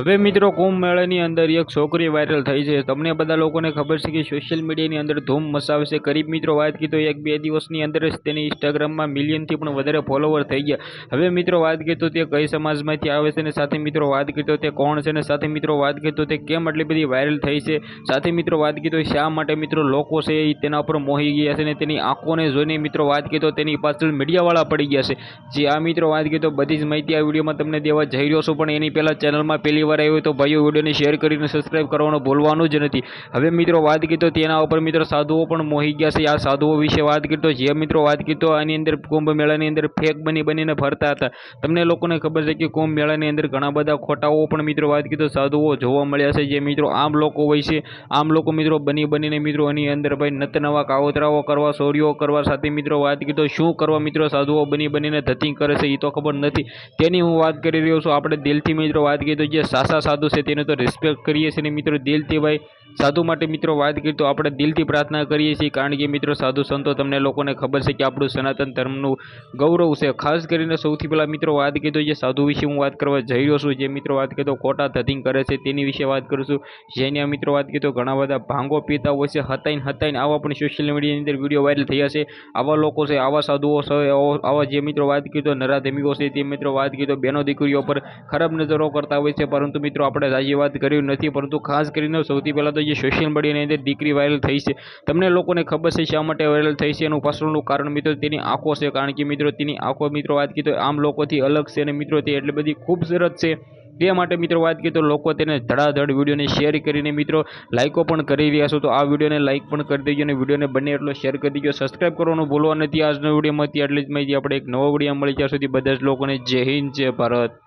હવે મિત્રો કુંભ મેળાની અંદર એક છોકરી વાયરલ થઈ છે. તમને બધા લોકોને ખબર છે કે સોશિયલ મીડિયાની અંદર ધૂમ મચાવશે ગરીબ મિત્રો વાત કીધો એક બે દિવસની અંદર જ તેની ઇન્સ્ટાગ્રામમાં મિલિયનથી પણ વધારે ફોલોવર થઈ ગયા. હવે મિત્રો વાત કીધું તે કઈ સમાજમાંથી આવે છે અને સાથે મિત્રો વાત કીધો તે કોણ છે અને સાથે મિત્રો વાત કીધું તે કેમ આટલી બધી વાયરલ થઈ છે? સાથે મિત્રો વાત કીધો શા માટે મિત્રો લોકો છે તેના ઉપર મોહી ગયા છે અને તેની આંખોને જોઈને મિત્રો વાત કીધો તેની પાછળ મીડિયાવાળા પડી ગયા છે. જે આ મિત્રો વાત કીધો બધી જ માહિતી આ વિડીયોમાં તમને દેવા જઈ રહ્યો છું. પણ એની પહેલાં ચેનલમાં પહેલી વાર આવ્યો તો ભાઈઓ વિડીયોને શેર કરીને સબસ્ક્રાઈબ કરવાનું ભૂલવાનું જ નથી. હવે મિત્રો વાત કીધો તેના ઉપર મિત્રો સાધુઓ પણ મોહી ગયા છે. આ સાધુઓ વિશે વાત કીધો જે મિત્રો વાત કીધો આની અંદર કુંભ મેળાની અંદર ફેક બની બનીને ફરતા હતા. તમને લોકોને ખબર છે કે કુંભ મેળાની અંદર ઘણા બધા ખોટાઓ પણ મિત્રો વાત કીધો સાધુઓ જોવા મળ્યા છે. જે મિત્રો આમ લોકો હોય છે, આમ લોકો મિત્રો બની બનીને મિત્રો એની અંદર ભાઈ નત નવા કાવતરાઓ કરવા, સોરીઓ કરવા સાથે મિત્રો વાત કીધો શું કરવા મિત્રો સાધુઓ બની બનીને ધતિંગ કરે છે એ તો ખબર નથી. તેની હું વાત કરી રહ્યો છું. આપણે દિલથી મિત્રો વાત કીધો જે સાસા સાધુ છે તેને તો રિસ્પેક્ટ કરીએ છીએ અને મિત્રો દિલથી ભાઈ. સાધુ માટે મિત્રો વાત કરીએ તો આપણે દિલથી પ્રાર્થના કરીએ છીએ કારણ કે મિત્રો સાધુ સંતો તમને લોકોને ખબર છે કે આપણું સનાતન ધર્મનું ગૌરવ છે. ખાસ કરીને સૌથી પહેલાં મિત્રો વાત કીધો જે સાધુ વિશે હું વાત કરવા જઈ રહ્યો છું, જે મિત્રો વાત કીધો ખોટા ધતિંગ કરે છે તેની વિશે વાત કરું છું. જેની મિત્રો વાત કીધો ઘણા બધા ભાંગો પીતા હોય છે, હતાઈને હતાઈને આવા પણ સોશિયલ મીડિયાની અંદર વીડિયો વાયરલ થયા છે. આવા લોકો છે, આવા સાધુઓ છે, આવો- જે મિત્રો વાત કીધો નરાધમિકો છે તે મિત્રો વાત કીધો બેનો દીકરીઓ પર ખરાબ નજરો કરતા હોય છે પરંતુ મિત્રો, આપણે આજે વાત કર્યું નથી, પરંતુ ખાસ કરીને સૌથી પહેલાં તો જે સોશિયલ મીડિયાની અંદર દીકરી વાયરલ થઈ છે. તમને લોકોને ખબર છે શા માટે વાયરલ થઈ છે? એનું પાછળનું કારણ મિત્રો તેની આંખો છે, કારણ કે મિત્રો તેની આંખો મિત્રો વાત કીધો આમ લોકોથી અલગ છે અને મિત્રો એટલી બધી ખૂબસૂરત છે. તે માટે મિત્રો વાત કરીએ તો લોકો તેને ધડાધડ વિડીયોને શેર કરીને મિત્રો લાઇકો પણ કરી રહ્યા છો. તો આ વિડીયોને લાઇક પણ કરી દેજો અને વિડીયોને બને એટલો શેર કરી દેજો. સબસ્ક્રાઈબ કરવાનું ભૂલવા નથી. આજનો વિડીયોમાંથી આટલી જ માહિતી આપણે એક નવો વીડિયો મળી. ત્યાં સુધી બધા જ લોકોને જય હિન્દ, જય ભારત.